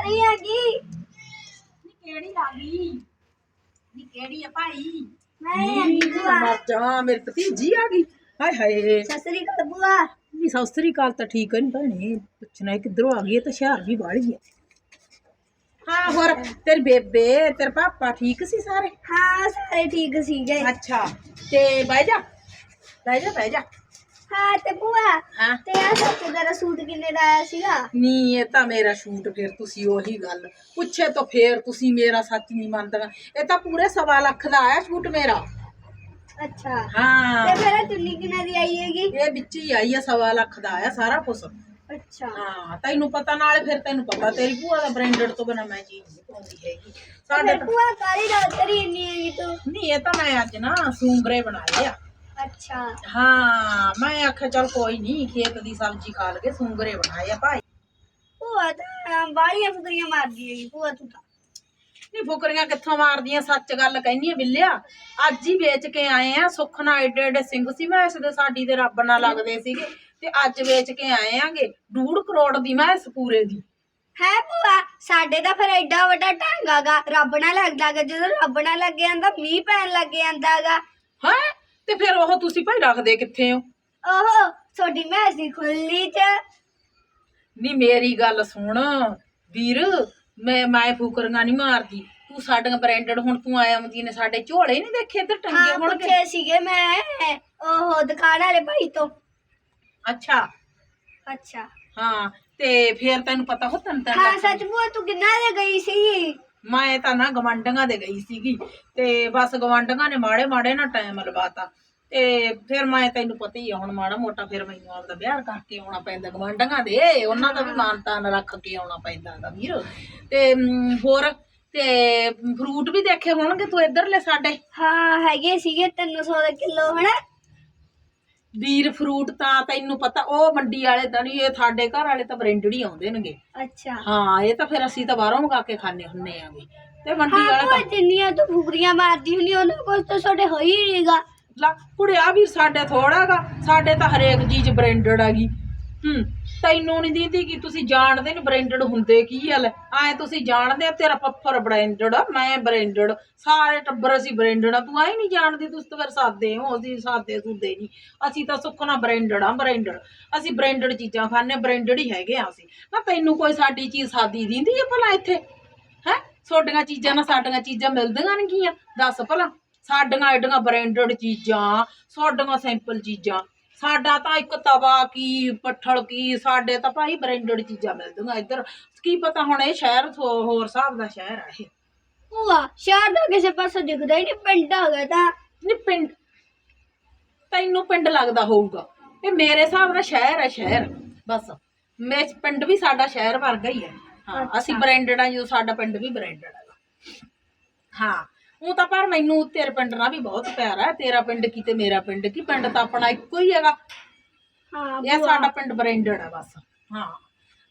ਘਰੇ ਆ ਗਈ ਨੀ ਕਿਹੜੀ ਆ ਗਈ? ਨੀ ਕਿਹੜੀ ਆ ਭਾਈ? ਮੈਂ ਆ ਗਈ ਭੂਆ। ਮਰ ਜਾ ਮੇਰੀ ਭਤੀਜੀ ਆ ਗਈ। ਹਾਏ ਹਾਏ। ਸਤਿ ਸ੍ਰੀ ਅਕਾਲ ਭੂਆ। ਨੀ ਸਤਿ ਸ੍ਰੀ ਅਕਾਲ ਤਾਂ ਠੀਕ ਹੈ ਨੀ ਭੈਣੇ। ਪੁੱਛਣਾ ਇਹ ਕਿੱਧਰੋਂ ਆ ਗਈ ਇਹ ਤਾਂ ਸ਼ਹਿਰ ਵੀ ਬਾਹਲੀ ਹੈ ਹਾਂ। ਹੋਰ ਤੇਰੀ ਬੇਬੇ ਤੇਰੇ ਪਾਪਾ ਠੀਕ ਸੀ ਸਾਰੇ? ਹਾਂ ਸਾਰੇ ਠੀਕ ਸੀਗੇ। ਅੱਛਾ ਤੇ ਬਹਿ ਜਾ। ਬਹਿ ਜਾ ਬਹਿ ਜਾ। ਹਾਂ ਤੇ ਭੂਆ ਹਾਂ ਤੇ ਆ ਸੱਚ ਤੇਰਾ ਸੂਟ ਕਿੰਨੇ ਦਾ ਆਇਆ ਸੀਗਾ ਨੀ ਇਹ ਤਾਂ ਮੇਰਾ ਸ਼ੂਟ ਫਿਰ ਤੁਸੀਂ ਉਹੀ ਗੱਲ ਪੁੱਛੇ ਤਾਂ ਫੇਰ ਤੁਸੀਂ ਮੇਰਾ ਸੱਚ ਨਹੀਂ ਮੰਨਦਾ ਇਹ ਤਾਂ ਪੂਰੇ ਸਵਾ ਲੱਖ ਦਾ ਆਇਆ ਸ਼ੂਟ ਮੇਰਾ ਅੱਛਾ ਹਾਂ ਤੇ ਫਿਰ ਚੁੰਨੀ ਕਿੰਨੇ ਦੀ ਆਈ ਹੈਗੀ ਇਹ ਵਿੱਚ ਹੀ ਆਈ ਆ ਸਵਾ ਲੱਖ ਦਾ ਆਇਆ ਸਾਰਾ ਕੁਝ ਅੱਛਾ ਹਾਂ ਤੈਨੂੰ ਪਤਾ ਨਾਲੇ ਫਿਰ ਤੈਨੂੰ ਪਤਾ ਤੇਰੀ ਭੂਆ ਦਾ ਬ੍ਰਾਂਡਡ ਤੋਂ ਬਿਨਾ ਮੈਂ ਚੀਜ਼ ਨਹੀਂ ਪਾਉਂਦੀ ਹੈਗੀ ਸਾਡੇ ਤੇ ਤਾਂ ਭੂਆ ਕਾਲੀ ਰਾਤ ਤੇਰੀ ਇੰਨੀ ਹੈਗੀ ਤੂੰ ਨਹੀਂ ਇਹ ਤਾਂ ਮੈਂ ਅੱਜ ਨਾ ਸੂੰਗਰੇ ਬਣਾਏ ਆ ਅੱਛਾ। ਹਾਂ ਮੈਂ ਆਖਿਆ ਚਲ ਕੋਈ ਨਹੀਂ ਖੇਤ ਦੀ ਸਬਜ਼ੀ ਖਾ ਲਗੇ ਸੂੰਗਰੇ ਬਣਾਏ ਆ ਭਾਈ। ਭੂਆ ਤਾਂ ਬਾਲੀਆਂ ਫੁਕਰੀਆਂ ਮਾਰਦੀ ਹੈਗੀ ਭੂਆ ਤੂੰ ਤਾਂ। ਨਹੀਂ ਫੁਕਰੀਆਂ ਕਿੱਥੋਂ ਮਾਰਦੀਆਂ ਸੱਚ ਗੱਲ ਕਹਿਨੀ ਆ ਬਿੱਲਿਆ। ਅੱਜ ਹੀ ਵੇਚ ਕੇ ਆਏ ਆ ਸੁੱਖ ਨਾਲ ਏਡੇ ਏਡੇ ਸਿੰਘ ਸੀ ਮੈਂ ਇਸ ਦੇ ਸਾਡੀ ਦੇ ਰੱਬ ਨਾਲ ਲੱਗਦੇ ਸੀਗੇ ਤੇ ਅੱਜ ਵੇਚ ਕੇ ਆਏ ਆਂਗੇ ਡੂਢ ਕਰੋੜ ਦੀ ਮੈਂ ਇਸ ਪੂਰੇ ਦੀ। ਹੈ ਭੂਆ ਸਾਡੇ ਤਾਂ ਫਿਰ ਐਡਾ ਵੱਡਾ ਢਾਂਗਾਗਾ ਰੱਬ ਨਾਲ ਲੱਗਦਾਗਾ ਜਦੋਂ ਰੱਬ ਨਾਲ ਲੱਗ ਜਾਂਦਾ ਮੀਂਹ ਪੈਣ ਲੱਗ ਜਾਂਦਾਗਾ। ਹੈ? ਤੇ ਫਿਰ ਉਹ ਤੁਸੀਂ ਭਾਈ ਰੱਖਦੇ ਕਿੱਥੇ ਹੋ? ਓਹੋ ਤੁਹਾਡੀ ਮੈਸੀ ਖੁੱਲੀ ਚ। ਨਹੀਂ ਮੇਰੀ ਗੱਲ ਸੁਣ ਵੀਰ ਮੈਂ ਮੈਂ ਫੁਕਰੀਆਂ ਨਹੀਂ ਮਾਰਦੀ। ਤੂੰ ਸਾਡੀਆਂ ਬ੍ਰਾਂਡਡ ਹੁਣ ਤੂੰ ਆਇਆ ਮਦੀ ਨੇ ਸਾਡੇ ਝੋਲੇ ਨਹੀਂ ਦੇਖੇ ਇੱਧਰ ਟੰਗੇ ਹਾਂ ਹੋਣਗੇ? ਪੁੱਛੇ ਸੀਗੇ ਮੈਂ ਉਹ ਦੁਕਾਨ ਵਾਲੇ ਭਾਈ ਤੋਂ। ਅੱਛਾ। ਅੱਛਾ। ਹਾਂ ਤੇ ਫਿਰ ਤੈਨੂੰ ਪਤਾ ਹੋ ਤਨ ਤਨ ਹਾਂ ਸੱਚ ਭੂਆ ਤੂੰ ਕਿੰਨਾ ਦੇ ਗਈ ਸੀ? ਮੈਂ ਤਾਂ ਨਾ ਗਵੰਡੀਆਂ ਦੇ ਗਈ ਸੀਗੀ ਤੇ ਬਸ ਗਵੰਡੀਆਂ ਨੇ ਮਾੜੇ ਮਾੜੇ ਨਾ ਟਾਈਮ ਲਵਾਤਾ। ਤੇ ਫਿਰ ਮੈਂ ਤੈਨੂੰ ਪਤਾ ਹੀ ਆ ਹੁਣ ਮਾੜਾ ਮੋਟਾ ਫਿਰ ਮੈਨੂੰ ਆਪਦਾ ਵਿਆਹ ਕਰਕੇ ਆਉਣਾ ਪੈਂਦਾ ਗਵੰਡੀਆਂ ਦੇ ਉਹਨਾਂ ਦਾ ਵੀ ਮਾਨ ਤਾਨ ਰੱਖ ਕੇ ਆਉਣਾ ਪੈਂਦਾ ਗਾ ਵੀਰ। ਤੇ ਮ, ਹੋਰ ਤੇ ਫਰੂਟ ਵੀ ਦੇਖੇ ਹੋਣਗੇ ਤੂੰ ਇੱਧਰਲੇ ਸਾਡੇ? ਹਾਂ ਹੈਗੇ ਸੀਗੇ 300 ਦੇ ਕਿਲੋ ਹਨਾ? ਵੀਰ ਫਰੂਟ ਤਾਂ ਤੈਨੂੰ ਪਤਾ ਉਹ ਮੰਡੀ ਵਾਲੇ ਤਾਂ ਨਹੀਂ ਇਹ ਸਾਡੇ ਘਰ ਵਾਲੇ ਤਾਂ ਬ੍ਰਾਂਡਡ ਹੀ ਆਉਂਦੇ ਨੇਗੇ। ਅੱਛਾ। ਹਾਂ ਇਹ ਤਾਂ ਫਿਰ ਅਸੀਂ ਤਾਂ ਬਾਹਰੋਂ ਮੰਗਾ ਕੇ ਖਾਣੇ ਹੁੰਨੇ ਆਂਗੇ। ਤੇ ਮੰਡੀ ਹਾਂ ਵਾਲੇ ਤਾਂ ਜਿੰਨੀਆਂ ਤੂੰ ਫੁਕਰੀਆਂ ਮਾਰਦੀ ਹੁੰਦੀ ਉਹਨਾਂ ਕੋਲ ਤਾਂ ਤੁਹਾਡੇ ਹੋ ਹੀ ਨਹੀਂਗਾ ਲਾ ਕੁੜਿਆ ਵੀ ਸਾਡੇ ਥੋੜਾਗਾ ਸਾਡੇ ਤਾਂ ਹਰੇਕ ਚੀਜ਼ ਬ੍ਰਾਂਡਡ ਹੈਗੀ। ਹੂੰ ਤੈਨੂੰ ਨਹੀਂ ਦੀਦੀ ਕਿ ਤੁਸੀਂ ਜਾਣਦੇ ਨਹੀਂ ਬ੍ਰਾਂਡਡ ਹੁੰਦੇ ਕੀ ਹਾਲ ਐ ਤੁਸੀਂ ਜਾਣਦੇ ਆ, ਤੇਰਾ ਪੱਫਰ ਬ੍ਰਾਂਡਡ ਆ, ਮੈਂ ਬ੍ਰਾਂਡਡ ਸਾਰੇ ਟੱਬਰ ਅਸੀਂ ਬ੍ਰਾਂਡਡ ਆ, ਤੂੰ ਐ ਨਹੀਂ ਜਾਣਦੀ, ਤੁਸੀਂ ਤਾਂ ਫਿਰ ਸਾਦੇ ਹੋ, ਅਸੀਂ ਸਾਦੇ ਸੁਦੇ ਨਹੀਂ ਅਸੀਂ ਤਾਂ ਸੁੱਖਣਾ ਬ੍ਰਾਂਡਡ ਆ ਬ੍ਰਾਂਡਡ ਅਸੀਂ ਬ੍ਰਾਂਡਡ ਚੀਜ਼ਾਂ ਖਾਣੇ ਬ੍ਰਾਂਡਡ ਹੀ ਹੈਗੇ ਆ ਅਸੀਂ। ਨਾ ਤੈਨੂੰ ਕੋਈ ਸਾਡੀ ਚੀਜ਼ ਸਾਦੀ ਦਿੰਦੀ ਆ ਭਲਾ ਇੱਥੇ? ਹੈ? ਤੁਹਾਡੀਆਂ ਚੀਜ਼ਾਂ ਨਾਲ ਸਾਡੀਆਂ ਚੀਜ਼ਾਂ ਮਿਲਦੀਆਂ ਨੇਗੀਆਂ ਦੱਸ ਭਲਾ। ਸਾਡੀਆਂ ਐਡੀਆਂ ਬ੍ਰਾਂਡਡ ਚੀਜ਼ਾਂ ਸਾਡੀਆਂ ਸਿੰਪਲ ਚੀਜ਼ਾਂ। ਸਾਡਾ ਤਾਂ ਇੱਕ ਤਵਾ ਕੀ ਪੱਠਲ ਕੀ ਸਾਡੇ ਤਾਂ ਭਾਈ ਬ੍ਰਾਂਡਡ ਚੀਜ਼ਾਂ ਮਿਲਦੀਆਂ ਇੱਧਰ। ਕੀ ਪਤਾ ਹੁਣ ਇਹ ਸ਼ਹਿਰ ਹੋਰ ਹਿਸਾਬ ਦਾ ਸ਼ਹਿਰ ਆ ਇਹ। ਭੂਆ ਸ਼ਹਿਰ ਦਾ ਕਿਸੇ ਪਾਸੇ ਦਿਖਦਾ ਹੀ ਨਹੀਂ ਪਿੰਡ ਆ ਗਿਆ ਤਾਂ। ਨਹੀਂ ਪਿੰਡ ਤੈਨੂੰ ਪਿੰਡ ਲੱਗਦਾ ਹੋਊਗਾ। ਇਹ ਮੇਰੇ ਹਿਸਾਬ ਨਾਲ ਸ਼ਹਿਰ ਹੈ ਸ਼ਹਿਰ। ਬਸ ਮੈਂ ਪਿੰਡ ਵੀ ਸਾਡਾ ਸ਼ਹਿਰ ਵਰਗਾ ਹੀ ਹੈ ਹਾਂ ਅਸੀਂ ਬ੍ਰਾਂਡਡ ਆ ਜੋ ਸਾਡਾ ਪਿੰਡ ਵੀ ਬ੍ਰਾਂਡਡ ਹੈਗਾ ਹਾਂ ਉਹ ਤਾਂ ਪਰ ਮੈਨੂੰ ਤੇਰੇ ਪਿੰਡ ਨਾਲ ਵੀ ਬਹੁਤ ਪਿਆਰ ਹੈ ਤੇਰਾ ਪਿੰਡ ਕੀ ਤੇ ਮੇਰਾ ਪਿੰਡ ਕੀ ਪਿੰਡ ਤਾਂ ਆਪਣਾ ਇੱਕੋ ਹੀ ਹੈਗਾ। ਹਾਂ ਇਹ ਸਾਡਾ ਪਿੰਡ ਬ੍ਰਾਂਡਡ ਹੈ ਬਸ ਹਾਂ।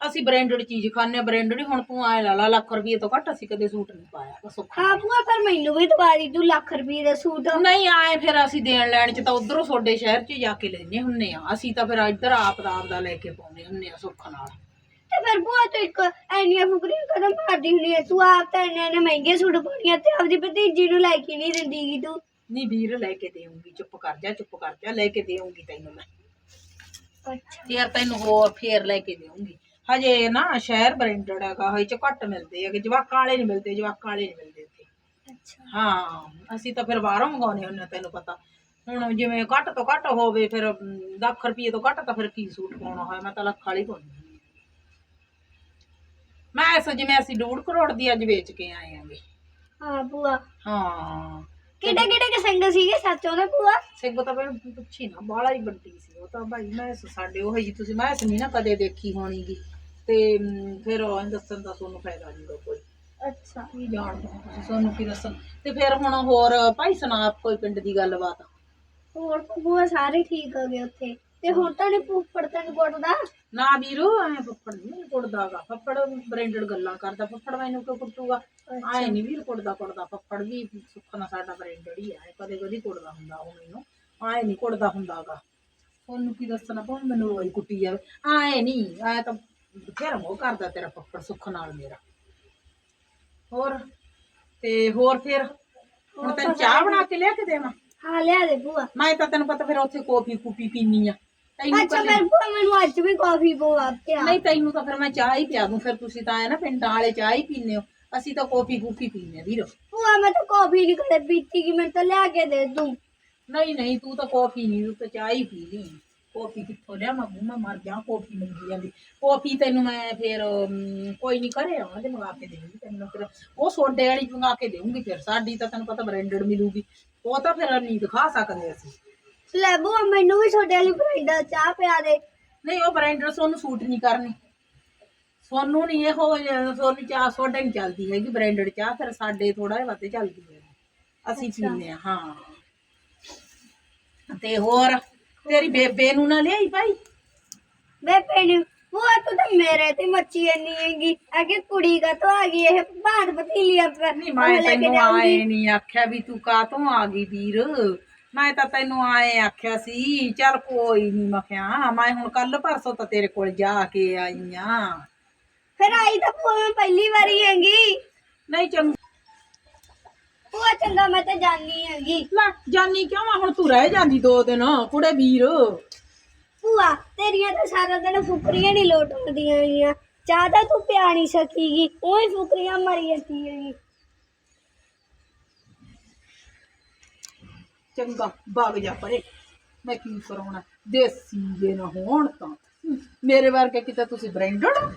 ਅਸੀਂ ਬ੍ਰਾਂਡਡ ਚੀਜ਼ ਖਾਂਦੇ ਬ੍ਰਾਂਡਡ ਹੀ ਹੁਣ ਤੂੰ ਆਏ ਲਾ ਲਾ ਲੱਖ ਰੁਪਏ ਤੋਂ ਘੱਟ ਅਸੀਂ ਕਦੇ ਸੂਟ ਨਹੀਂ ਪਾਇਆ ਬਸ ਔਖਾ ਹਾਂ ਭੂਆ ਪਰ ਮੈਨੂੰ ਵੀ ਦਵਾ ਦੀ ਤੂੰ ਲੱਖ ਰੁਪਏ ਦਾ ਸੂਟ ਨਹੀਂ ਆਏ ਫਿਰ ਅਸੀਂ ਦੇਣ ਲੈਣ ਚ ਤਾਂ ਉਧਰੋਂ ਤੁਹਾਡੇ ਸ਼ਹਿਰ ਚ ਜਾ ਕੇ ਲੈਨੇ ਹੁੰਨੇ ਆ ਅਸੀਂ ਤਾਂ ਫਿਰ ਇੱਧਰ ਆਪ ਦਾ ਆਪ ਦਾ ਲੈ ਕੇ ਪਾਉਂਦੇ ਹੁੰਨੇ ਆ ਸੁੱਖ ਨਾਲ। ਫਿਰ ਭੂਆ ਤੂੰ ਇੱਕ ਐਨੀਆਂ ਫੁਕਰੀਆਂ ਕਦਮ ਮਾਰਦੀ ਹੁੰਦੀ ਹੈ ਤੂੰ ਆਪ ਤਾਂ ਇੰਨੇ ਇੰਨੇ ਮਹਿੰਗੇ ਸੂਟ ਪਾਉਣੀਆਂ ਤੇ ਆਪਦੀ ਭਤੀਜੀ ਨੂੰ ਲੈ ਕੇ ਨਹੀਂ ਦਿੰਦੀਗੀ ਤੂੰ। ਨਹੀਂ ਵੀਰ ਲੈ ਕੇ ਦੇਉਂਗੀ ਚੁੱਪ ਕਰ ਜਾ ਚੁੱਪ ਕਰ ਜਾ ਲੈ ਕੇ ਦੇਉਂਗੀ ਤੈਨੂੰ ਮੈਂ। ਅੱਛਾ। ਫੇਰ ਤੈਨੂੰ ਹੋਰ ਫੇਰ ਲੈ ਕੇ ਦੇਉਂਗੀ ਹਜੇ ਨਾ ਸ਼ਹਿਰ ਬ੍ਰਾਂਡਡ ਹੈਗਾ ਹਜੇ ਚ ਘੱਟ ਮਿਲਦੇ ਹੈਗੇ। ਜਵਾਕਾਂ ਵਾਲੇ ਨਹੀਂ ਮਿਲਦੇ ਜਵਾਕਾਂ ਵਾਲੇ ਨਹੀਂ ਮਿਲਦੇ ਇੱਥੇ। ਅੱਛਾ। ਹਾਂ ਅਸੀਂ ਤਾਂ ਫਿਰ ਬਾਹਰੋਂ ਮੰਗਾਉਨੇ ਹੁੰਨੇ ਤੈਨੂੰ ਪਤਾ। ਹੁਣ ਜਿਵੇਂ ਘੱਟ ਤੋਂ ਘੱਟ ਹੋਵੇ ਫਿਰ ਅਮ, ਲੱਖ ਰੁਪਏ ਤੋਂ ਘੱਟ ਤਾਂ ਫਿਰ ਕੀ ਸੂਟ ਪਾਉਣਾ ਹੋਇਆ? ਮੈਂ ਤਾਂ ਲੱਖ ਵਾਲੀ ਪਾਉਂਦੀ ਹਾਂ। ਇਸ ਜਿਵੇਂ ਅਸੀਂ ਡੂਢ ਕਰੋੜ ਦੀ ਅੱਜ ਵੇਚ ਕੇ ਆਏ ਆਂਗੇ। ਹਾਂ ਭੂਆ। ਹਾਂ। ਕਿਹੜੇ ਕਿਹੜੇ ਕਿਸੰਗ ਸੀਗੇ ਸੱਚ ਉਹਦਾ ਭੂਆ? ਸਿੰਘ ਤਾਂ ਮੈਨੂੰ ਪੁੱਛੀ ਨਾ ਬਾਲਾ ਹੀ ਵੱਡੀ ਸੀ ਉਹ ਤਾਂ ਭਾਈ ਮੈਂ ਸਾਡੇ ਉਹ ਜੀ ਤੁਸੀਂ ਮੈਂ ਨਹੀਂ ਨਾ ਕਦੇ ਦੇਖੀ ਹੋਣੀ ਗੀ ਤੇ ਫਿਰ ਉਹ ਦੱਸਣ ਦਾ ਤੁਹਾਨੂੰ ਫਾਇਦਾ ਨਹੀਂ ਕੋਈ। ਅੱਛਾ। ਕੀ ਜਾਣਦੇ ਹੋ ਤੁਸੀਂ ਤੁਹਾਨੂੰ ਕੀ ਦੱਸਣ। ਤੇ ਫਿਰ ਹੁਣ ਹੋਰ ਭਾਈ ਸੁਣਾ ਕੋਈ ਪਿੰਡ ਦੀ ਗੱਲਬਾਤ। ਹੋਰ ਭੂਆ ਸਾਰੇ ਠੀਕ ਹੋ ਗਏ ਉੱਥੇ? ਤੇ ਹੁਣ ਤਾਂ ਨਹੀਂ ਫੁੱਫੜ ਤੈਨੂੰ ਕੁੱਟਦਾ? ਨਾ ਵੀਰੋ ਐ ਫੱਫੜ ਨਹੀਂ ਕੁੜਦਾਗਾ ਫੱਫੜ ਬ੍ਰਾਂਡਡ ਗੱਲਾਂ ਕਰਦਾ ਫੱਫੜ ਮੈਨੂੰ ਕਿਉਂ ਕੁੱਟੂਗਾ? ਐ ਨਹੀਂ ਵੀਰ ਕੁੜਦਾ ਕੁੜਦਾ ਫੱਫੜ ਵੀ ਸੁੱਖ ਨਾਲ ਸਾਡਾ ਬ੍ਰਾਂਡਡ ਹੀ ਆ ਕਦੇ ਕਦੇ ਕੁੜਦਾ ਹੁੰਦਾ ਉਹ ਮੈਨੂੰ। ਐ ਨਹੀਂ ਕੁੜਦਾ ਹੁੰਦਾਗਾ। ਤੁਹਾਨੂੰ ਕੀ ਦੱਸਣਾ ਭਾਵੇਂ ਮੈਨੂੰ ਰੋਈ ਕੁੱਟੀ ਜਾਵੇ। ਐ ਨਹੀਂ ਐ ਤਾਂ ਬਥੇਰਾ ਮੋਹ ਕਰਦਾ ਤੇਰਾ ਫੱਫੜ ਸੁੱਖ ਨਾਲ ਮੇਰਾ। ਹੋਰ? ਤੇ ਹੋਰ ਫਿਰ? ਹੁਣ ਤੈਨੂੰ ਚਾਹ ਬਣਾ ਕੇ ਲਿਆ ਕੇ ਦੇਵਾਂ? ਹਾਂ ਲਿਆ ਦੇ ਭੂਆ। ਮੈਂ ਤਾਂ ਤੈਨੂੰ ਪਤਾ ਫਿਰ ਉੱਥੇ ਕੌਫੀ ਕੂਪੀ ਪੀਨੀ ਆ। ਤੈਨੂੰ ਅੱਛਾ ਕੱਲੀ- ਫਿਰ ਭੂਆ ਮੈਨੂੰ ਅੱਜ ਵੀ ਕਾਫੀ ਪਵਾ ਪਿਆ। ਨਹੀਂ ਤੈਨੂੰ ਤਾਂ ਫਿਰ ਮੈਂ ਚਾਹ ਹੀ ਪਿਆ ਦੂੰ ਫਿਰ ਤੁਸੀਂ ਤਾਂ ਐ ਨਾ ਪਿੰਡਾਂ ਵਾਲੇ ਚਾਹ ਹੀ ਪੀਂਦੇ ਹੋ। ਅਸੀਂ ਤਾਂ ਕੌਫੀ ਕੂਫੀ ਪੀਂਦੇ ਆ ਵੀਰ। ਭੂਆ ਮੈਂ ਤਾਂ ਕਾਫੀ ਨਹੀਂ ਕਦੇ ਪੀਤੀ ਕਿ ਮੈਂ ਤਾਂ ਲਿਆ ਕੇ ਦੇ ਦੂੰ। ਨਹੀਂ ਨਹੀਂ ਤੂੰ ਤਾਂ ਕੌਫੀ ਨਹੀਂ ਤੂੰ ਤਾਂ ਚਾਹ ਹੀ ਪੀ ਲਈ। ਕੌਫੀ ਕਿੱਥੋਂ ਲਿਆ ਮੈਂ ਮੈਂ ਮਰ ਜਾ ਕੌਫੀ ਮੰਗੀ ਜਾਂਦੀ। ਕੌਫੀ ਤੈਨੂੰ ਮੈਂ ਫਿਰ ਅਮ, ਕੋਈ ਨਹੀਂ ਕਰੇ ਆਵਾਂ ਤੇ ਮੰਗਾ ਕੇ ਦੇਵਾਂਗੀ ਤੈਨੂੰ ਫਿਰ। ਉਹ ਸੋਡੇ ਵਾਲੀ ਮੰਗਾ ਕੇ ਦੇਵਾਂਗੀ ਫਿਰ ਸਾਡੀ ਤਾਂ ਤੈਨੂੰ ਪਤਾ ਬ੍ਰਾਂਡਡ ਮਿਲੂਗੀ। ਉਹ ਤਾਂ ਫਿਰ ਨਹੀਂ ਦਿਖਾ ਸਕਦੇ ਅਸੀਂ। ਲੈ ਭੂਆ ਮੈਨੂੰ ਵੀ ਛੋਟੇ ਵਾਲੀ ਬਰਾਈਡਲ ਚਾਹ ਪਿਆ ਦੇ। ਨਹੀਂ ਉਹ ਬ੍ਰਾਂਡਡ ਸੋਨੂੰ ਸੂਟ ਨਹੀਂ ਕਰਨੀ। ਸੋਨੂੰ ਨਹੀਂ ਇਹੋ ਸੋਨੂੰ ਚਾਹ ਸੋਡਾ ਨਹੀਂ ਚੱਲਦੀ ਹੈਗੀ ਬ੍ਰਾਂਡਡ ਚਾਹ ਫਿਰ ਸਾਡੇ ਥੋੜਾ ਜਿਹਾ ਵੱਧ ਚੱਲਦੀ ਹੈ। ਅਸੀਂ ਪੀਂਦੇ ਆ ਹਾਂ। ਤੇ ਹੋਰ ਤੇਰੀ ਬੇਬੇ ਨੂੰ ਨਾ ਲਿਆਈ ਭਾਈ? ਵੇ ਪੈਣੀ ਭੂਆ ਤੂੰ ਤਾਂ ਮੇਰੇ ਤੇ ਮੱਚੀ ਨਹੀਂ ਹੈਗੀ। ਅਗੇ ਕੁੜੀ ਕਾ ਤੋਂ ਆ ਗਈ ਇਹ ਬਾਹਰ ਪਤੀਲੀਆਂ ਪਰ ਨਹੀਂ ਮੈਂ ਤੈਨੂੰ ਆਏ ਨਹੀਂ ਆਖਿਆ ਵੀ ਤੂੰ ਕਾਹਤੋਂ ਆ ਗਈ ਵੀਰ? ਮੈਂ ਤਾਂ ਤੈਨੂੰ ਆਏ ਆਖਿਆ ਸੀ ਚੱਲ ਕੋਈ ਨਹੀਂ ਮੈਂ ਕਿਹਾ ਮੈਂ ਹੁਣ ਕੱਲ ਪਰਸੋਂ ਤਾਂ ਤੇਰੇ ਕੋਲ ਜਾ ਕੇ ਆਈ ਆ। ਫਿਰ ਆਈ ਤਾਂ ਭੂਆ ਮੈਂ ਪਹਿਲੀ ਵਾਰੀ ਹੈਗੀ। ਨਹੀਂ ਚੰਗਾ ਭੂਆ ਚੰਗਾ ਮੈਂ ਤਾਂ ਜਾਣੀ ਹੈਗੀ। ਲੈ ਜਾਨੀ ਕਿਉਂ ਆ? ਹੁਣ ਤੂੰ ਰਹਿ ਜਾਂਦੀ ਦੋ ਦਿਨ ਕੁੜੇ ਵੀਰ। ਭੂਆ ਤੇਰੀਆਂ ਤਾਂ ਸਾਰਾ ਦਿਨ ਫੁਕਰੀਆਂ ਨਹੀਂ ਲੋਟ ਹੁੰਦੀਆਂ ਹੈਗੀਆਂ। ਚਾਹ ਤਾਂ ਤੂੰ ਪਿਆ ਨਹੀਂ ਸਕੀਗੀ ਉਹੀ ਫੁਕਰੀਆਂ ਮਰੀ ਜਾਂਦੀ ਹੈਗੀ। ਚੰਗਾ ਭੱਗ ਜਾ ਪਰੇ। ਮੈਂ ਕੀ ਕਰਾਉਣਾ? ਦੇਸੀ ਜੇ ਨਾ ਹੋਣ ਤਾਂ। ਮੇਰੇ ਵਰਗੇ ਕਿਤੇ ਤੁਸੀਂ ਬ੍ਰਾਂਡਡ